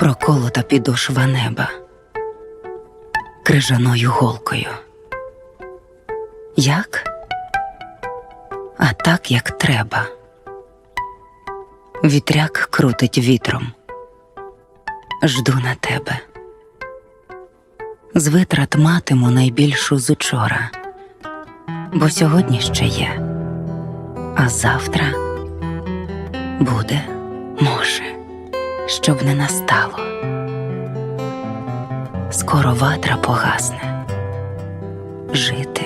проколота підошва неба крижаною голкою. Як? А так, як треба. Вітряк крутить вітром. Жду на тебе. З витрат матиму найбільшу з учора, бо сьогодні ще є, а завтра буде, може, щоб не настало. Скоро ватра погасне. Жити